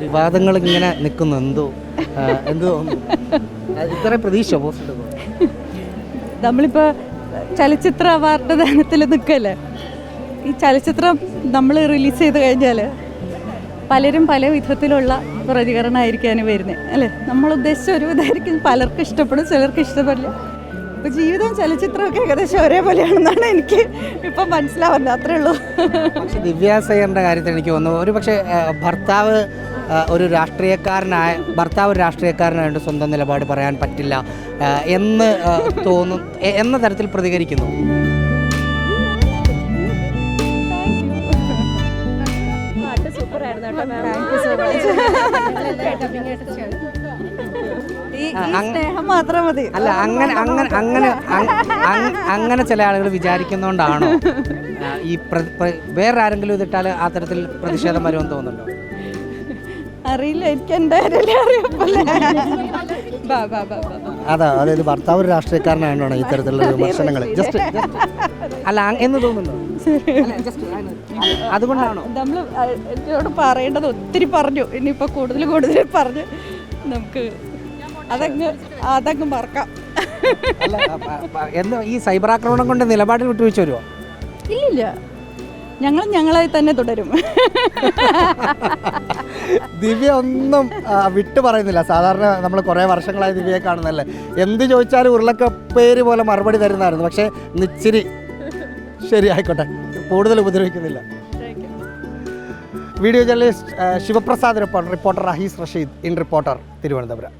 വിവാദങ്ങൾ ഇങ്ങനെ നിൽക്കുന്നു. എന്തോ എന്തോ ഇത്ര പ്രതീക്ഷ നമ്മളിപ്പോ നമ്മളിപ്പോൾ ചലച്ചിത്ര അവാർഡ് ദാനത്തിൽ നിൽക്കല്ലേ? ഈ ചലച്ചിത്രം നമ്മൾ റിലീസ് ചെയ്ത് കഴിഞ്ഞാൽ പലരും പല വിധത്തിലുള്ള പ്രതികരണമായിരിക്കാനും വരുന്നത് അല്ലേ? നമ്മൾ ഉദ്ദേശിച്ച ഒരു ഇതായിരിക്കും പലർക്കും ഇഷ്ടപ്പെടും ചിലർക്ക് ഇഷ്ടപ്പെടില്ല. ഇപ്പോൾ ജീവിതവും ചലച്ചിത്രമൊക്കെ ഏകദേശം ഒരേപോലെയാണെന്നാണ് എനിക്ക് ഇപ്പം മനസ്സിലാവുന്നത് അത്രേ ഉള്ളൂ പക്ഷെ ദിവ്യ സയ്യറിന്റെ കാര്യത്തിൽ എനിക്ക് തോന്നുന്നു ഒരു പക്ഷേ ഭർത്താവ് ഒരു രാഷ്ട്രീയക്കാരനായ ഭർത്താവ് ഒരു രാഷ്ട്രീയക്കാരനായിട്ട് സ്വന്തം നിലപാട് പറയാൻ പറ്റില്ല എന്ന് തോന്നും എന്ന തരത്തിൽ പ്രതികരിക്കുന്നു ഈ ഈ സ്നേഹം മാത്രം മതി. അല്ല അങ്ങനെ അങ്ങനെ അങ്ങനെ അങ്- അങ്- അങ്ങനെ ചില ആളുകൾ വിചാരിക്കുന്നോണ്ടാണോ? ഈ വേറെ ആരെങ്കിലും ഇതിട്ടാൽ ആ തരത്തിൽ പ്രതിഷേധം വരുമെന്ന് തോന്നുന്നുണ്ടോ? അറിയില്ല എനിക്ക് എന്റെ കാര്യമല്ലേ അറിയപ്പോലെ ബാ ബാ ബാ ബാ ബാ. അതാ അതായത് ഭർത്താവ് ഒരു രാഷ്ട്രീയക്കാരനായതുകൊണ്ടാണ് ഈ തരത്തിലുള്ള വിമർശനങ്ങൾ. ജസ്റ്റ് അല്ല എന്ന് തോന്നുന്നു അതുകൊണ്ടാണോ? നമ്മൾ എന്നോട് പറയേണ്ടത് ഒത്തിരി പറഞ്ഞു. ഇനിയിപ്പോൾ കൂടുതൽ കൂടുതൽ പറഞ്ഞ് നമുക്ക് അതങ്ങ് അതങ്ങ് മറക്കാം. അല്ല എന്ന് ഈ സൈബർ ആക്രമണം കൊണ്ട് നിലപാടിൽ വിട്ടുവീഴ്ച വരുമോ ഇല്ലില്ല. ഞങ്ങൾ ഞങ്ങളായി തന്നെ തുടരും. ദിവ്യ ഒന്നും ആ, വിട്ടു പറയുന്നില്ല. സാധാരണ നമ്മൾ കുറേ വർഷങ്ങളായി ദിവ്യയെ കാണുന്നല്ലേ എന്ത് ചോദിച്ചാലും ഉരുളക്കപ്പേര് പോലെ മറുപടി തരുന്നതായിരുന്നു. പക്ഷേ നിച്ചിരി ശരി ആയിക്കോട്ടെ കൂടുതൽ ഉപദ്രവിക്കുന്നില്ല. വീഡിയോ ജേർണലിസ്റ്റ് ആ, ശിവപ്രസാദ് റിപ്പോർട്ടർ റിപ്പോർട്ടർ അഹീസ് റഷീദ് ഇൻ റിപ്പോർട്ടർ തിരുവനന്തപുരം.